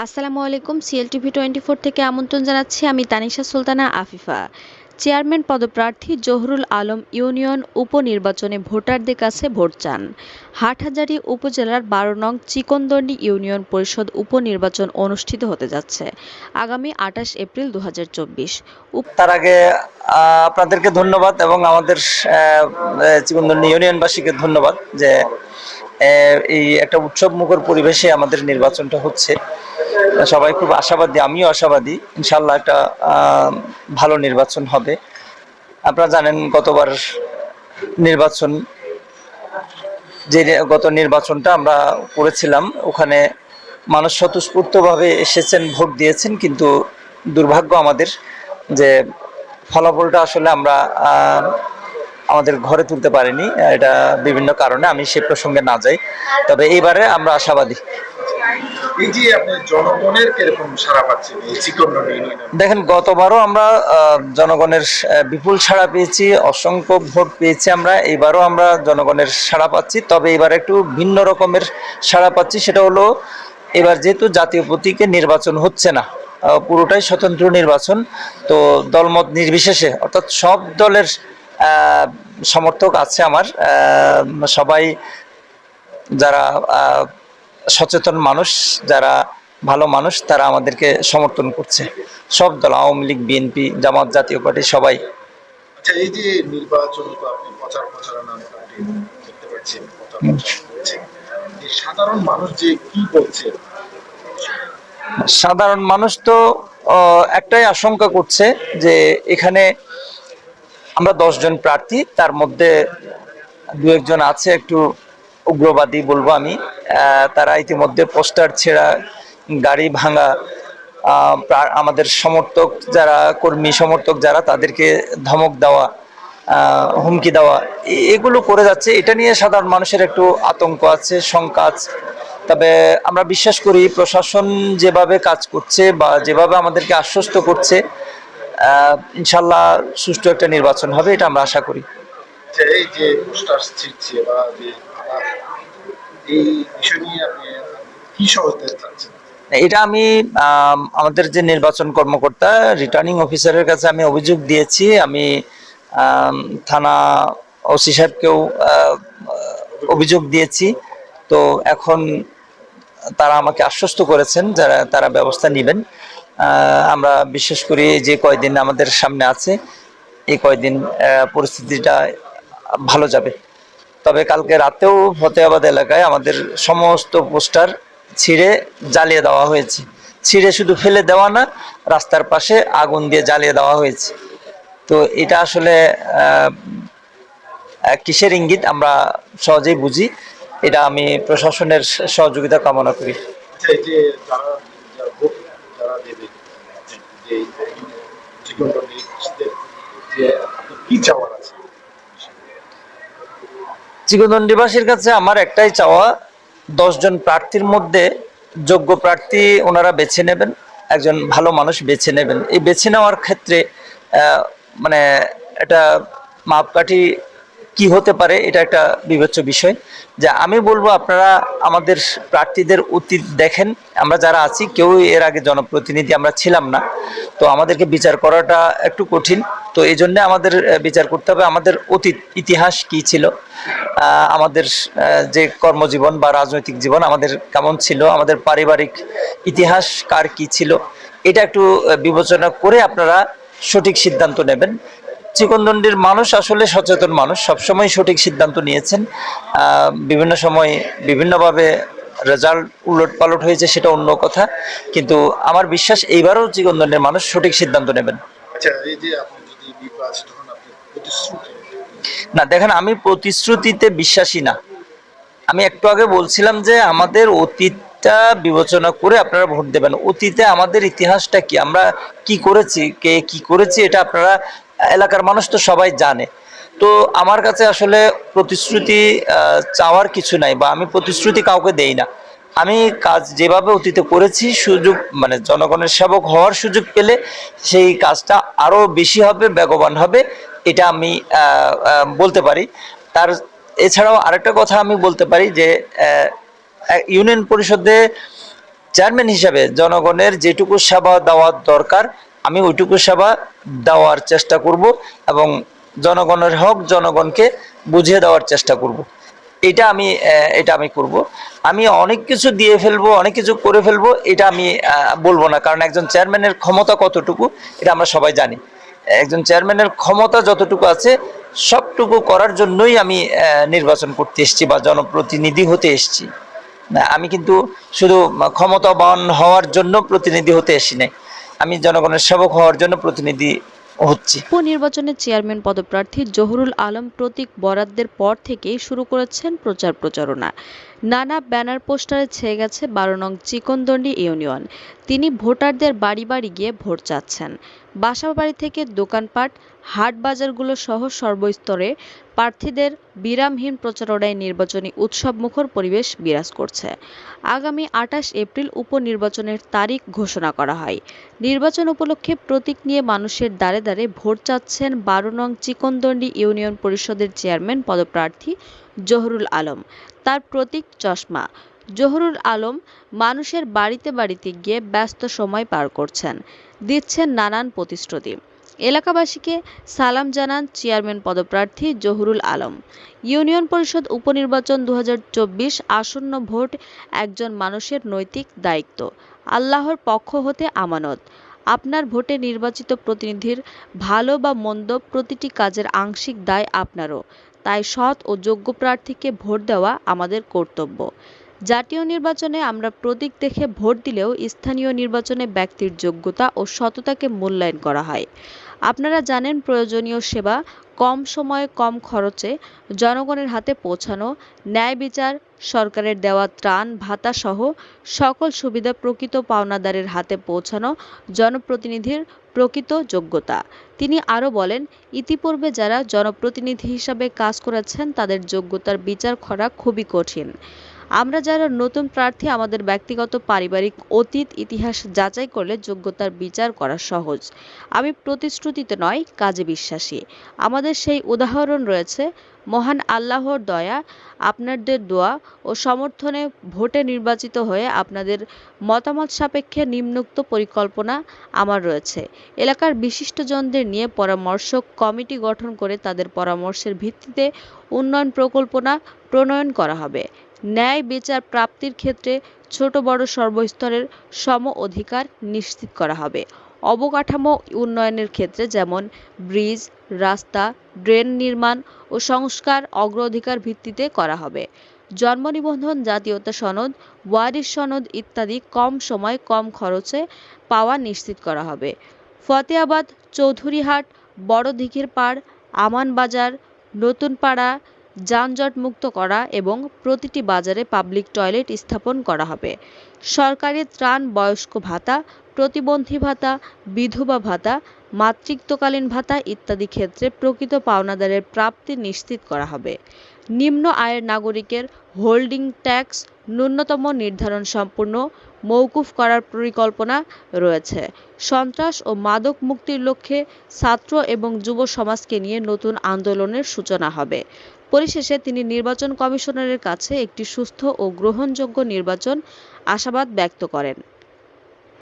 আসসালামু আলাইকুম CLTV twenty four থেকে আমন্ত্রণ জানাচ্ছি আমি তানিশা সুলতানা আফিফা। চেয়ারম্যান পদপ্রার্থী জহুরুল আলম ইউনিয়ন উপনির্বাচনে ভোটারদের কাছে ভোট চান। হাটহাজারী উপজেলার বারো নং চিকনদন্ডি ইউনিয়ন পরিষদ উপনির্বাচন অনুষ্ঠিত হতে যাচ্ছে আগামী আঠাশ এপ্রিল দু হাজার চব্বিশ তার আগে আপনাদেরকে ধন্যবাদ এবং আমাদের জীবনদন্ডী ইউনিয়নবাসীকে ধন্যবাদ যে এই একটা উৎসব মুখর পরিবেশে আমাদের নির্বাচনটা হচ্ছে। সবাই খুব আশাবাদী, আমিও আশাবাদী। ইনশাল্লাহ একটা ভালো নির্বাচন হবে। আপনারা জানেন গতবার নির্বাচন, যে গত নির্বাচনটা আমরা করেছিলাম, ওখানে মানুষ স্বতঃস্ফূর্তভাবে এসেছেন, ভোট দিয়েছেন, কিন্তু দুর্ভাগ্য আমাদের যে ফলাফলটা আসলে আমরা আমাদের ঘরে তুলতে পারিনি এটা বিভিন্ন কারণে আমি সে প্রসঙ্গে না যাই। তবে এইবারে আমরা আশাবাদী। দেখেন গতবারও আমরা জনগণের বিপুল সাড়া পেয়েছি অসংখ্য ভোট পেয়েছি আমরা এইবারও আমরা জনগণের সাড়া পাচ্ছি। তবে এবার একটু ভিন্ন রকমের সাড়া পাচ্ছি সেটা হলো এবার যেহেতু জাতীয় প্রতীকে নির্বাচন হচ্ছে না পুরোটাই স্বতন্ত্র নির্বাচন তো দলমত নির্বিশেষে অর্থাৎ সব দলের সমর্থক আছে আমার। সবাই যারা সচেতন মানুষ যারা ভালো মানুষ তারা আমাদেরকে সমর্থন করছে। সব দল আওয়ামী লীগ বিএনপি জামাত জাতীয় পার্টি সবাই। আচ্ছা এই যে নির্বাচন তো আপনি প্রচার প্রচারণা দেখতে পাচ্ছেন প্রচার প্রচারণা করছেন। এই সাধারণ মানুষ যে কি বলছে? সাধারণ মানুষ তো একটাই আশঙ্কা করছে যে এখানে আমরা দশজন প্রার্থী, তার মধ্যে দু একজন আছে, একটু উগ্রবাদী বলব আমি। তারা ইতিমধ্যে পোস্টার ছেঁড়া গাড়ি ভাঙা আমাদের সমর্থক যারা, কর্মী সমর্থক যারা, তাদেরকে ধমক দেওয়া হুমকি দেওয়া এগুলো করে যাচ্ছে। এটা নিয়ে সাধারণ মানুষের একটু আতঙ্ক আছে, শঙ্কা আছে। তবে আমরা বিশ্বাস করি প্রশাসন যেভাবে কাজ করছে বা যেভাবে আমাদেরকে আশ্বস্ত করছে ইনশাল্লাহ সুষ্ঠু একটা নির্বাচন হবে এটা আমরা আশা করি। এই যে পোস্টার ছিটছে বা যে এই বিষয় নিয়ে আপনি কি সহজতা চাচ্ছেন? এটা আমি আমাদের যে নির্বাচন কর্মকর্তা রিটার্নিং অফিসারের কাছে আমি অভিযোগ দিয়েছি। আমি থানা ওসি সাহেবকেও অভিযোগ দিয়েছি। তো এখন তারা আমাকে আশ্বস্ত করেছেন যারা তারা ব্যবস্থা নেবেন। আমরা বিশেষ করি যে কয়দিন আমাদের সামনে আছে, এই কয়দিন পরিস্থিতিটা ভালো যাবে। তবে কালকে রাতেও ফতেহাবাদ এলাকায় আমাদের সমস্ত পোস্টার ছিঁড়ে জ্বালিয়ে দেওয়া হয়েছে। ছিঁড়ে শুধু ফেলে দেওয়া না, রাস্তার পাশে আগুন দিয়ে জ্বালিয়ে দেওয়া হয়েছে। তো এটা আসলে কিসের ইঙ্গিত আমরা সহজেই বুঝি। এটা আমি প্রশাসনের সহযোগিতা কামনা করি আচ্ছা এই যে যারা যারা ভোট যারা দেবে চিকদণ্ডিবাসীর কাছে আমার একটাই চাওয়া, দশজন প্রার্থীর মধ্যে যোগ্য প্রার্থী ওনারা বেছে নেবেন, একজন ভালো মানুষ বেছে নেবেন। এই বেছে নেওয়ার ক্ষেত্রে মানে এটা মাপকাঠি কি হতে পারে, এটা একটা বিবেচ্য বিষয়। যে আমি বলব, আপনারা আমাদের প্রার্থীদের অতীত দেখেন। আমরা যারা আছি, কেউ এর আগে জনপ্রতিনিধি আমরা ছিলাম না। তো আমাদেরকে বিচার করাটা একটু কঠিন। তো এই জন্য আমাদের বিচার করতে হবে। আমাদের অতীত, ইতিহাস কি ছিল? আমাদের যে কর্মজীবন বা রাজনৈতিক জীবন আমাদের কেমন ছিল? আমাদের পারিবারিক ইতিহাস কার কি ছিল? এটা একটু বিবেচনা করে আপনারা সঠিক সিদ্ধান্ত নেবেন। চিকনদন্ডির মানুষ আসলে সচেতন মানুষ। সবসময় সঠিক সিদ্ধান্ত নিয়েছেন। বিভিন্ন সময় বিভিন্নভাবে রেজাল্ট উলট পালট হয়েছে সেটা অন্য কথা। কিন্তু আমার বিশ্বাস এইবারও চিকনদণ্ডের মানুষ সঠিক সিদ্ধান্ত নেবেন। আচ্ছা না দেখেন আমি প্রতিশ্রুতিতে বিশ্বাসী না। আমি একটু আগে বলছিলাম যে আমাদের অতীতটা বিবেচনা করে আপনারা ভোট দেবেন। অতীতে আমাদের ইতিহাসটা কি? আমরা কি করেছি? কে কি করেছি? এটা আপনারা এলাকার মানুষ তো সবাই জানে। তো আমার কাছে আসলে প্রতিশ্রুতি চাওয়ার কিছু নাই বা আমি প্রতিশ্রুতি কাউকে দেই না। আমি কাজ যেভাবে অতীতে করেছি, সুযোগ মানে জনগণের সেবক হওয়ার সুযোগ পেলে সেই কাজটা আরও বেশি হবে, বেগবান হবে, এটা আমি বলতে পারি। তার এছাড়াও আরেকটা কথা আমি বলতে পারি যে ইউনিয়ন পরিষদে চেয়ারম্যান হিসাবে জনগণের যেটুকু সেবা দেওয়ার দরকার, আমি ওইটুকু সেবা দেওয়ার চেষ্টা করব এবং জনগণের হক জনগণকে বুঝিয়ে দেওয়ার চেষ্টা করব। এটা আমি এটা আমি করব। আমি অনেক কিছু দিয়ে ফেলব, অনেক কিছু করে ফেলব, এটা আমি বলব না। কারণ একজন চেয়ারম্যানের ক্ষমতা কতটুকু, এটা আমরা সবাই জানি। একজন চেয়ারম্যানের ক্ষমতা যতটুকু আছে, সবটুকু করার জন্যই আমি নির্বাচন করতে এসেছি বা জনপ্রতিনিধি হতে এসেছি। আমি কিন্তু শুধু ক্ষমতাবান হওয়ার জন্য প্রতিনিধি হতে এসি নাই। আমি জনগণের সেবক হওয়ার জন্য প্রতিনিধি হচ্ছি। উপনির্বাচনে চেয়ারম্যান পদপ্রার্থী জহুরুল আলম প্রতীক বরাদ্দের পর থেকেই শুরু করেছেন প্রচার প্রচারণা। নানা ব্যানার পোস্টারে ছেয়ে গেছে বারো নং চিকনদণ্ডী ইউনিয়ন। তিনি ভোটারদের বাড়ি বাড়ি গিয়ে ভোট চাচ্ছেন। বাসা বাড়ি থেকে দোকানপাট, হাট বাজারগুলো সহ সর্বস্তরে প্রার্থীদের বিরামহীন প্রচারণায় নির্বাচনী উৎসবমুখর পরিবেশ বিরাজ করছে। আগামী আঠাশ এপ্রিল উপনির্বাচনের তারিখ ঘোষণা করা হয়। নির্বাচন উপলক্ষে প্রতীক নিয়ে মানুষের দ্বারে দ্বারে ভোট চাচ্ছেন বারো নং চিকনদণ্ডী ইউনিয়ন পরিষদের চেয়ারম্যান পদপ্রার্থী জহুরুল আলম। তার প্রতীক চশমা। জহুরুল আলম মানুষের বাড়িতে বাড়িতে গিয়ে ব্যস্ত সময় পার করছেন, দিচ্ছেন নানান প্রতিশ্রুতি। এলাকাবাসীকে সালাম জানান চেয়ারম্যান পদপ্রার্থী জহুরুল আলম। ইউনিয়ন পরিষদ উপনির্বাচন দু হাজার চব্বিশ আসন্ন ভোট একজন মানুষের নৈতিক দায়িত্ব, আল্লাহর পক্ষ হতে আমানত। আপনার ভোটে নির্বাচিত প্রতিনিধির ভালো বা মন্দ প্রতিটি কাজের আংশিক দায় আপনারও। তাই সৎ ও যোগ্য প্রার্থীকে ভোট দেওয়া আমাদের কর্তব্য। জাতীয় নির্বাচনে আমরা প্রতীক দেখে ভোট দিলেও স্থানীয় নির্বাচনে ব্যক্তির যোগ্যতা ও সততাকে মূল্যায়ন করা হয়। আপনারা জানেন প্রয়োজনীয় সেবা কম সময়ে কম খরচে জনগণের হাতে পৌঁছানো, ন্যায় বিচার, সরকারের দেওয়া ত্রাণ ভাতা সহ সকল সুবিধা প্রকৃত পাওনাদারের হাতে পৌঁছানো জনপ্রতিনিধির প্রকৃত যোগ্যতা। তিনি আরও বলেন, ইতিপূর্বে যারা জনপ্রতিনিধি হিসাবে কাজ করেছেন, তাদের যোগ্যতার বিচার করা খুবই কঠিন। আমরা যারা নতুন প্রার্থী, আমাদের ব্যক্তিগত পারিবারিক অতীত, ইতিহাস যাচাই করলে যোগ্যতার বিচার করা সহজ। আমি প্রতিশ্রুতিতে নয়, কাজে বিশ্বাসী। আমাদের সেই উদাহরণ রয়েছে, মহান আল্লাহর দয়া, আপনাদের দোয়া ও সমর্থনে ভোটে নির্বাচিত হয়ে আপনাদের মতামত সাপেক্ষে নিম্নোক্ত পরিকল্পনা আমার রয়েছে। এলাকার বিশিষ্টজনদের নিয়ে পরামর্শ কমিটি গঠন করে তাদের পরামর্শের ভিত্তিতে উন্নয়ন প্রকল্পনা প্রণয়ন করা হবে। ন্যায় বিচার প্রাপ্তির ক্ষেত্রে ছোট বড় সর্বস্তরের সম অধিকার নিশ্চিত করা হবে। অবকাঠামো উন্নয়নের ক্ষেত্রে যেমন ব্রিজ, রাস্তা, ড্রেন নির্মাণ ও সংস্কার অগ্রাধিকার ভিত্তিতে করা হবে। জন্ম নিবন্ধন, জাতীয়তা সনদ, ওয়ারিশ সনদ ইত্যাদি কম সময় কম খরচে পাওয়া নিশ্চিত করা হবে। ফতেয়াবাদ চৌধুরীহাট বড় দিঘির পাড় আমানবাজার নতুনপাড়া যানজট মুক্ত করা এবং প্রতিটি বাজারে পাবলিক টয়লেট স্থাপন করা হবে। সরকারি ত্রাণ বয়স্ক ভাতা, প্রতিবন্ধী ভাতা, বিধবা ভাতা, মাতৃত্বকালীন ভাতা ইত্যাদি ক্ষেত্রে প্রকৃত পাওনাদারের প্রাপ্তি নিশ্চিত করা হবে। নিম্ন আয়ের নাগরিকের হোল্ডিং ট্যাক্স ন্যূনতম নির্ধারণ সম্পূর্ণ মৌকুফ করার পরিকল্পনা রয়েছে। সন্ত্রাস ও মাদক মুক্তির লক্ষ্যে ছাত্র এবং যুব সমাজকে নিয়ে নতুন আন্দোলনের সূচনা হবে। পরিশেষে তিনি নির্বাচন কমিশনারের কাছে একটি সুস্থ ও গ্রহণযোগ্য নির্বাচন আশাবাদ ব্যক্ত করেন।